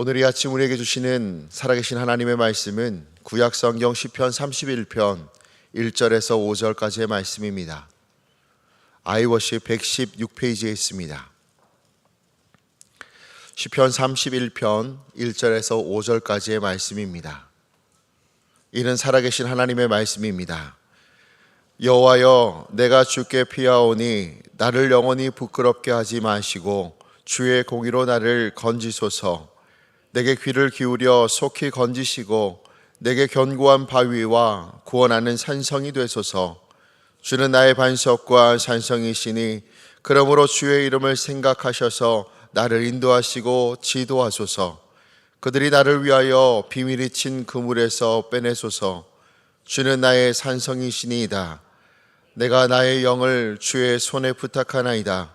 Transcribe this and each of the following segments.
오늘 이 아침 우리에게 주시는 살아계신 하나님의 말씀은 구약 성경 시편 31편 1절에서 5절까지의 말씀입니다. 아이워시 116페이지에 있습니다. 시편 31편 1절에서 5절까지의 말씀입니다. 이는 살아계신 하나님의 말씀입니다. 여호와여 내가 주께 피하오니 나를 영원히 부끄럽게 하지 마시고 주의 공의로 나를 건지소서 내게 귀를 기울여 속히 건지시고 내게 견고한 바위와 구원하는 산성이 되소서. 주는 나의 반석과 산성이시니 그러므로 주의 이름을 생각하셔서 나를 인도하시고 지도하소서. 그들이 나를 위하여 비밀이 친 그물에서 빼내소서. 주는 나의 산성이시니이다. 내가 나의 영을 주의 손에 부탁하나이다.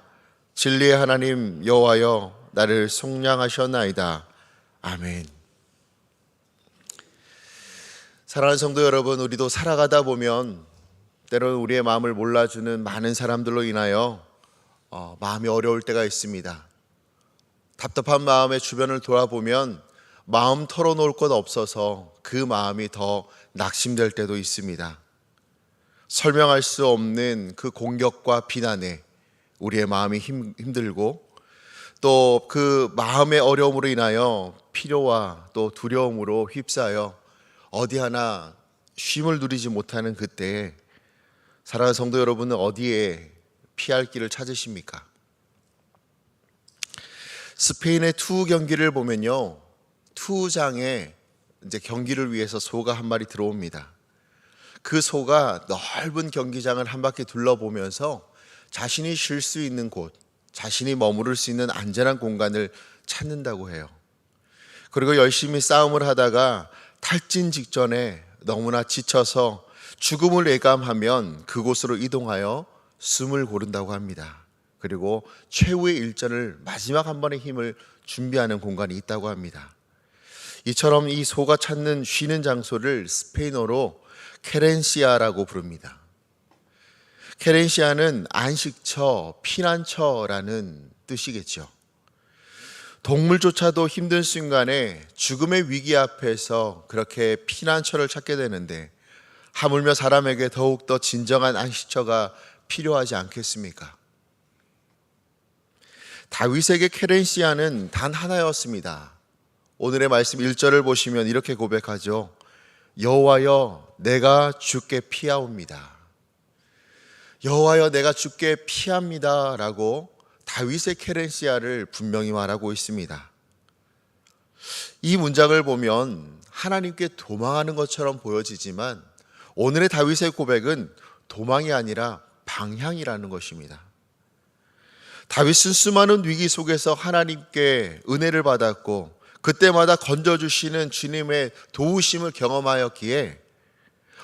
진리의 하나님 여호와여 나를 속량하셨나이다 아멘. 사랑하는 성도 여러분, 우리도 살아가다 보면 때로는 우리의 마음을 몰라주는 많은 사람들로 인하여 어, 마음이 어려울 때가 있습니다. 답답한 마음에 주변을 돌아보면 마음 털어놓을 것 없어서 그 마음이 더 낙심될 때도 있습니다. 설명할 수 없는 그 공격과 비난에 우리의 마음이 힘, 힘들고 또 그 마음의 어려움으로 인하여 필요와 또 두려움으로 휩싸여 어디 하나 쉼을 누리지 못하는 그때에 사랑하는 성도 여러분은 어디에 피할 길을 찾으십니까? 스페인의 투 경기를 보면요. 투장에 이제 경기를 위해서 소가 한 마리 들어옵니다. 그 소가 넓은 경기장을 한 바퀴 둘러보면서 자신이 쉴 수 있는 곳, 자신이 머무를 수 있는 안전한 공간을 찾는다고 해요. 그리고 열심히 싸움을 하다가 탈진 직전에 너무나 지쳐서 죽음을 예감하면 그곳으로 이동하여 숨을 고른다고 합니다. 그리고 최후의 일전을 마지막 한 번의 힘을 준비하는 공간이 있다고 합니다. 이처럼 이 소가 찾는 쉬는 장소를 스페인어로 케렌시아라고 부릅니다. 케렌시아는 안식처, 피난처라는 뜻이겠죠. 동물조차도 힘든 순간에 죽음의 위기 앞에서 그렇게 피난처를 찾게 되는데 하물며 사람에게 더욱더 진정한 안식처가 필요하지 않겠습니까? 다윗에게 케렌시아는 단 하나였습니다. 오늘의 말씀 1절을 보시면 이렇게 고백하죠. 여호와여 내가 주께 피하옵니다. 여호와여 내가 주께 피합니다라고 다윗의 케렌시아를 분명히 말하고 있습니다. 이 문장을 보면 하나님께 도망하는 것처럼 보여지지만 오늘의 다윗의 고백은 도망이 아니라 방향이라는 것입니다. 다윗은 수많은 위기 속에서 하나님께 은혜를 받았고 그때마다 건져주시는 주님의 도우심을 경험하였기에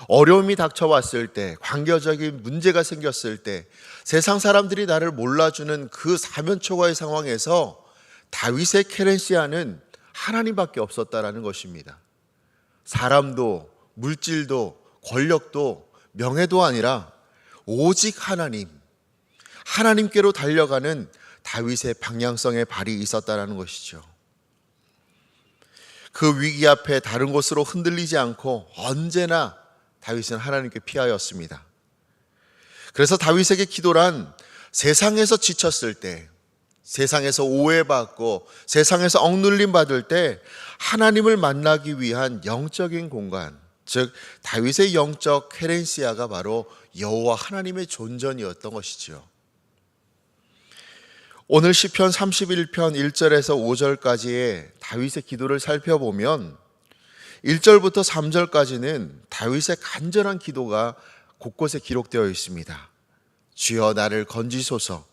어려움이 닥쳐왔을 때, 관계적인 문제가 생겼을 때, 세상 사람들이 나를 몰라주는 그 사면초가의 상황에서 다윗의 케렌시아는 하나님밖에 없었다라는 것입니다. 사람도, 물질도, 권력도, 명예도 아니라 오직 하나님, 하나님께로 달려가는 다윗의 방향성의 발이 있었다라는 것이죠. 그 위기 앞에 다른 곳으로 흔들리지 않고 언제나 다윗은 하나님께 피하였습니다. 그래서 다윗에게 기도란 세상에서 지쳤을 때, 세상에서 오해받고 세상에서 억눌림 받을 때 하나님을 만나기 위한 영적인 공간, 즉 다윗의 영적 헤렌시아가 바로 여호와 하나님의 존전이었던 것이지요. 오늘 시편 31편 1절에서 5절까지의 다윗의 기도를 살펴보면 1절부터 3절까지는 다윗의 간절한 기도가 곳곳에 기록되어 있습니다. 주여 나를 건지소서,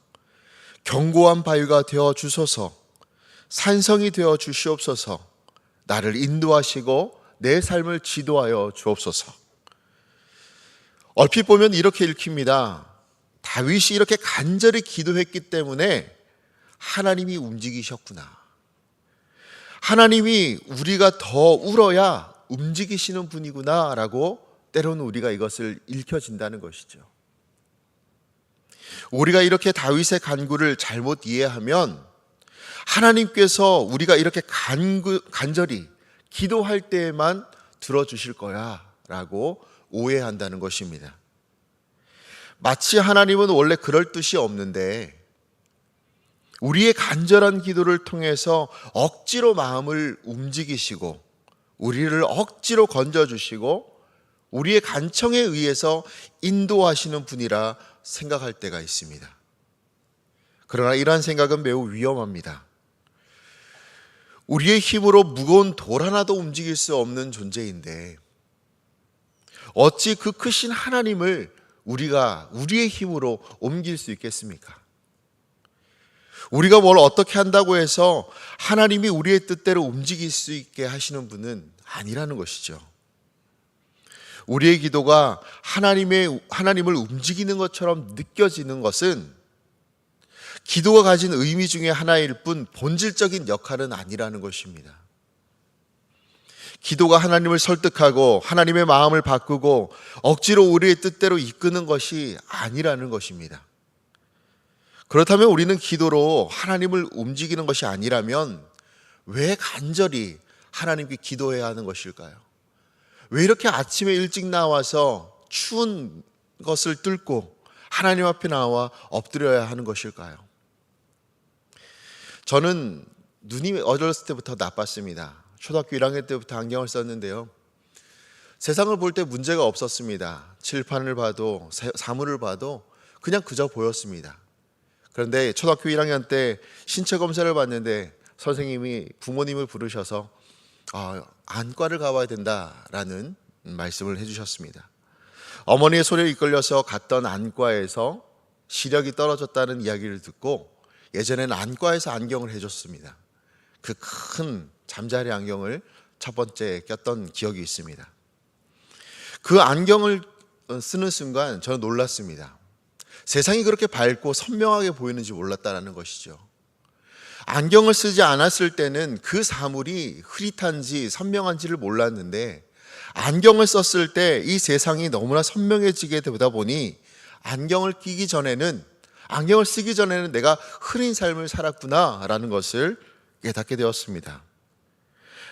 견고한 바위가 되어 주소서, 산성이 되어 주시옵소서, 나를 인도하시고 내 삶을 지도하여 주옵소서. 얼핏 보면 이렇게 읽힙니다. 다윗이 이렇게 간절히 기도했기 때문에 하나님이 움직이셨구나. 하나님이 우리가 더 울어야 움직이시는 분이구나라고 때로는 우리가 이것을 읽혀진다는 것이죠. 우리가 이렇게 다윗의 간구를 잘못 이해하면 하나님께서 우리가 이렇게 간구, 간절히 기도할 때에만 들어주실 거야 라고 오해한다는 것입니다. 마치 하나님은 원래 그럴 뜻이 없는데 우리의 간절한 기도를 통해서 억지로 마음을 움직이시고 우리를 억지로 건져주시고 우리의 간청에 의해서 인도하시는 분이라 생각할 때가 있습니다. 그러나 이러한 생각은 매우 위험합니다. 우리의 힘으로 무거운 돌 하나도 움직일 수 없는 존재인데 어찌 그 크신 하나님을 우리가 우리의 힘으로 옮길 수 있겠습니까? 우리가 뭘 어떻게 한다고 해서 하나님이 우리의 뜻대로 움직일 수 있게 하시는 분은 아니라는 것이죠. 우리의 기도가 하나님의 하나님을 움직이는 것처럼 느껴지는 것은 기도가 가진 의미 중에 하나일 뿐 본질적인 역할은 아니라는 것입니다. 기도가 하나님을 설득하고 하나님의 마음을 바꾸고 억지로 우리의 뜻대로 이끄는 것이 아니라는 것입니다. 그렇다면 우리는 기도로 하나님을 움직이는 것이 아니라면 왜 간절히 하나님께 기도해야 하는 것일까요? 왜 이렇게 아침에 일찍 나와서 추운 것을 뚫고 하나님 앞에 나와 엎드려야 하는 것일까요? 저는 눈이 어렸을 때부터 나빴습니다. 초등학교 1학년 때부터 안경을 썼는데요. 세상을 볼 때 문제가 없었습니다. 칠판을 봐도 사물을 봐도 그냥 그저 보였습니다. 그런데 초등학교 1학년 때 신체 검사를 받는데 선생님이 부모님을 부르셔서 아, 안과를 가봐야 된다라는 말씀을 해주셨습니다. 어머니의 소리에 이끌려서 갔던 안과에서 시력이 떨어졌다는 이야기를 듣고 예전에는 안과에서 안경을 해줬습니다. 그 큰 잠자리 안경을 첫 번째 꼈던 기억이 있습니다. 그 안경을 쓰는 순간 저는 놀랐습니다. 세상이 그렇게 밝고 선명하게 보이는지 몰랐다는 것이죠. 안경을 쓰지 않았을 때는 그 사물이 흐릿한지 선명한지를 몰랐는데 안경을 썼을 때 이 세상이 너무나 선명해지게 되다 보니 안경을 끼기 전에는 안경을 쓰기 전에는 내가 흐린 삶을 살았구나라는 것을 깨닫게 되었습니다.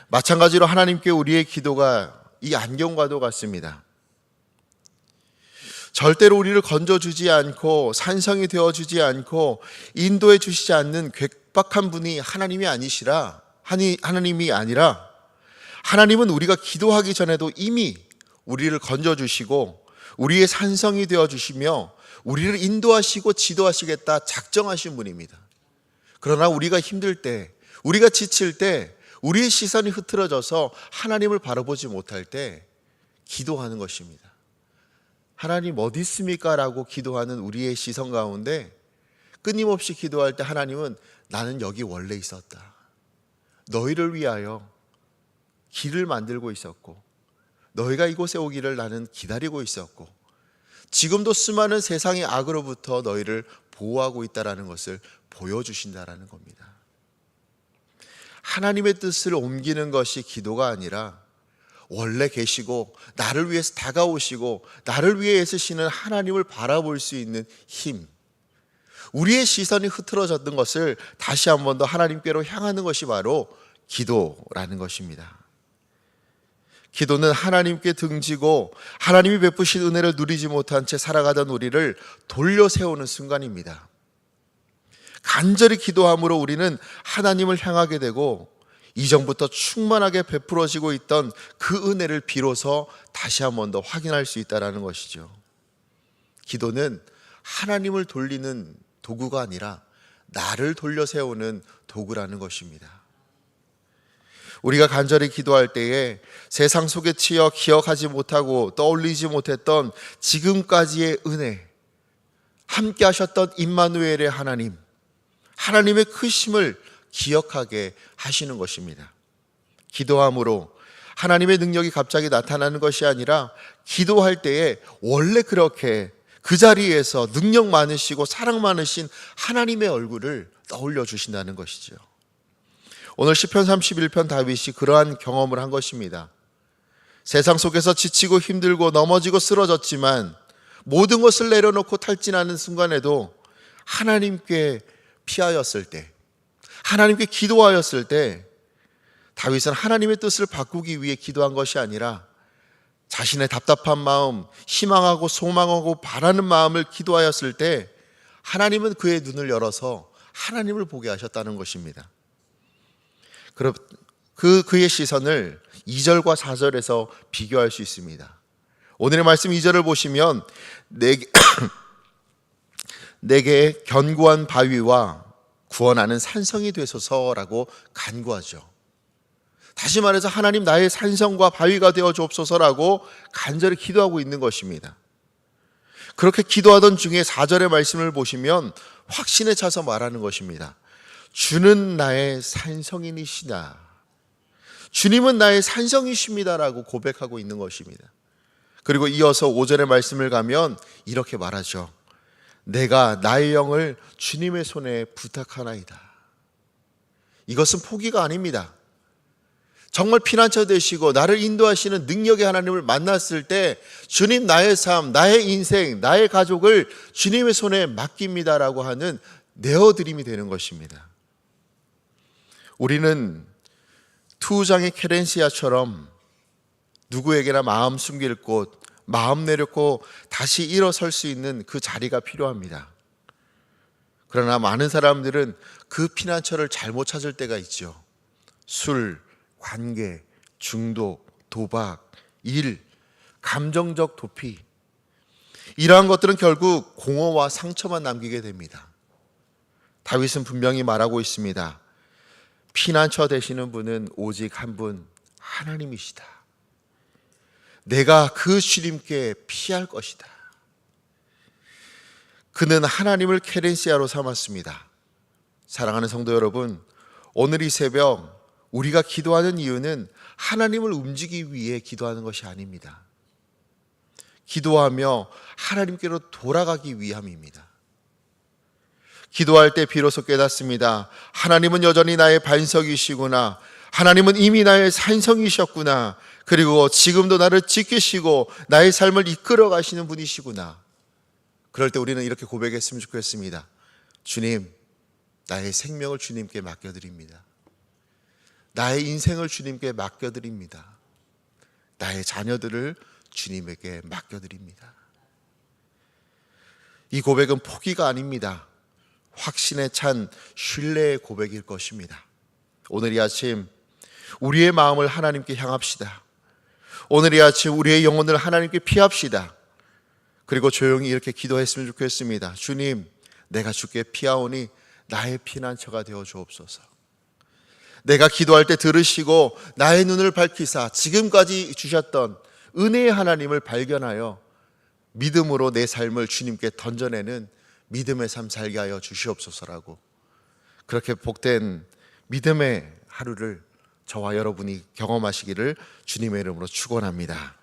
마찬가지로 하나님께 우리의 기도가 이 안경과도 같습니다. 절대로 우리를 건져주지 않고 산성이 되어주지 않고 인도해 주시지 않는 괴박한 분이 하나님이 아니시라 하나님이 아니라 하나님은 우리가 기도하기 전에도 이미 우리를 건져주시고 우리의 산성이 되어주시며 우리를 인도하시고 지도하시겠다 작정하신 분입니다. 그러나 우리가 힘들 때, 우리가 지칠 때, 우리의 시선이 흐트러져서 하나님을 바라보지 못할 때 기도하는 것입니다. 하나님 어디 있습니까? 라고 기도하는 우리의 시선 가운데 끊임없이 기도할 때 하나님은 나는 여기 원래 있었다. 너희를 위하여 길을 만들고 있었고, 너희가 이곳에 오기를 나는 기다리고 있었고, 지금도 수많은 세상의 악으로부터 너희를 보호하고 있다라는 것을 보여주신다라는 겁니다. 하나님의 뜻을 옮기는 것이 기도가 아니라 원래 계시고 나를 위해서 다가오시고 나를 위해 애쓰시는 하나님을 바라볼 수 있는 힘. 우리의 시선이 흐트러졌던 것을 다시 한 번 더 하나님께로 향하는 것이 바로 기도라는 것입니다. 기도는 하나님께 등지고 하나님이 베푸신 은혜를 누리지 못한 채 살아가던 우리를 돌려 세우는 순간입니다. 간절히 기도함으로 우리는 하나님을 향하게 되고 이전부터 충만하게 베풀어지고 있던 그 은혜를 비로소 다시 한 번 더 확인할 수 있다라는 것이죠. 기도는 하나님을 돌리는 도구가 아니라 나를 돌려 세우는 도구라는 것입니다. 우리가 간절히 기도할 때에 세상 속에 치여 기억하지 못하고 떠올리지 못했던 지금까지의 은혜, 함께 하셨던 임마누엘의 하나님, 하나님의 크심을 기억하게 하시는 것입니다. 기도함으로 하나님의 능력이 갑자기 나타나는 것이 아니라 기도할 때에 원래 그렇게 그 자리에서 능력 많으시고 사랑 많으신 하나님의 얼굴을 떠올려 주신다는 것이죠. 오늘 시편 31편 다윗이 그러한 경험을 한 것입니다. 세상 속에서 지치고 힘들고 넘어지고 쓰러졌지만 모든 것을 내려놓고 탈진하는 순간에도 하나님께 피하였을 때 하나님께 기도하였을 때 다윗은 하나님의 뜻을 바꾸기 위해 기도한 것이 아니라 자신의 답답한 마음, 희망하고 소망하고 바라는 마음을 기도하였을 때 하나님은 그의 눈을 열어서 하나님을 보게 하셨다는 것입니다. 그 그의 시선을 2절과 4절에서 비교할 수 있습니다. 오늘의 말씀 2절을 보시면 내게 내게 견고한 바위와 구원하는 산성이 되소서라고 간구하죠. 다시 말해서 하나님 나의 산성과 바위가 되어 주옵소서라고 간절히 기도하고 있는 것입니다. 그렇게 기도하던 중에 4절의 말씀을 보시면 확신에 차서 말하는 것입니다. 주는 나의 산성이시다. 주님은 나의 산성이십니다라고 고백하고 있는 것입니다. 그리고 이어서 5절의 말씀을 가면 이렇게 말하죠. 내가 나의 영을 주님의 손에 부탁하나이다. 이것은 포기가 아닙니다. 정말 피난처 되시고 나를 인도하시는 능력의 하나님을 만났을 때 주님 나의 삶, 나의 인생, 나의 가족을 주님의 손에 맡깁니다라고 하는 내어드림이 되는 것입니다. 우리는 투장의 케렌시아처럼 누구에게나 마음 숨길 곳, 마음 내려고 다시 일어설 수 있는 그 자리가 필요합니다. 그러나 많은 사람들은 그 피난처를 잘못 찾을 때가 있죠. 술, 관계, 중독, 도박, 일, 감정적 도피. 이러한 것들은 결국 공허와 상처만 남기게 됩니다. 다윗은 분명히 말하고 있습니다. 피난처 되시는 분은 오직 한 분, 하나님이시다. 내가 그 주님께 피할 것이다. 그는 하나님을 케렌시아로 삼았습니다. 사랑하는 성도 여러분, 오늘 이 새벽 우리가 기도하는 이유는 하나님을 움직이기 위해 기도하는 것이 아닙니다. 기도하며 하나님께로 돌아가기 위함입니다. 기도할 때 비로소 깨닫습니다. 하나님은 여전히 나의 반석이시구나. 하나님은 이미 나의 산성이셨구나. 그리고 지금도 나를 지키시고 나의 삶을 이끌어 가시는 분이시구나. 그럴 때 우리는 이렇게 고백했으면 좋겠습니다. 주님, 나의 생명을 주님께 맡겨드립니다. 나의 인생을 주님께 맡겨드립니다. 나의 자녀들을 주님에게 맡겨드립니다. 이 고백은 포기가 아닙니다. 확신에 찬 신뢰의 고백일 것입니다. 오늘 이 아침 우리의 마음을 하나님께 향합시다. 오늘 이 아침 우리의 영혼을 하나님께 피합시다. 그리고 조용히 이렇게 기도했으면 좋겠습니다. 주님, 내가 주께 피하오니 나의 피난처가 되어 주옵소서. 내가 기도할 때 들으시고 나의 눈을 밝히사 지금까지 주셨던 은혜의 하나님을 발견하여 믿음으로 내 삶을 주님께 던져내는 믿음의 삶 살게 하여 주시옵소서라고 그렇게 복된 믿음의 하루를 저와 여러분이 경험하시기를 주님의 이름으로 축원합니다.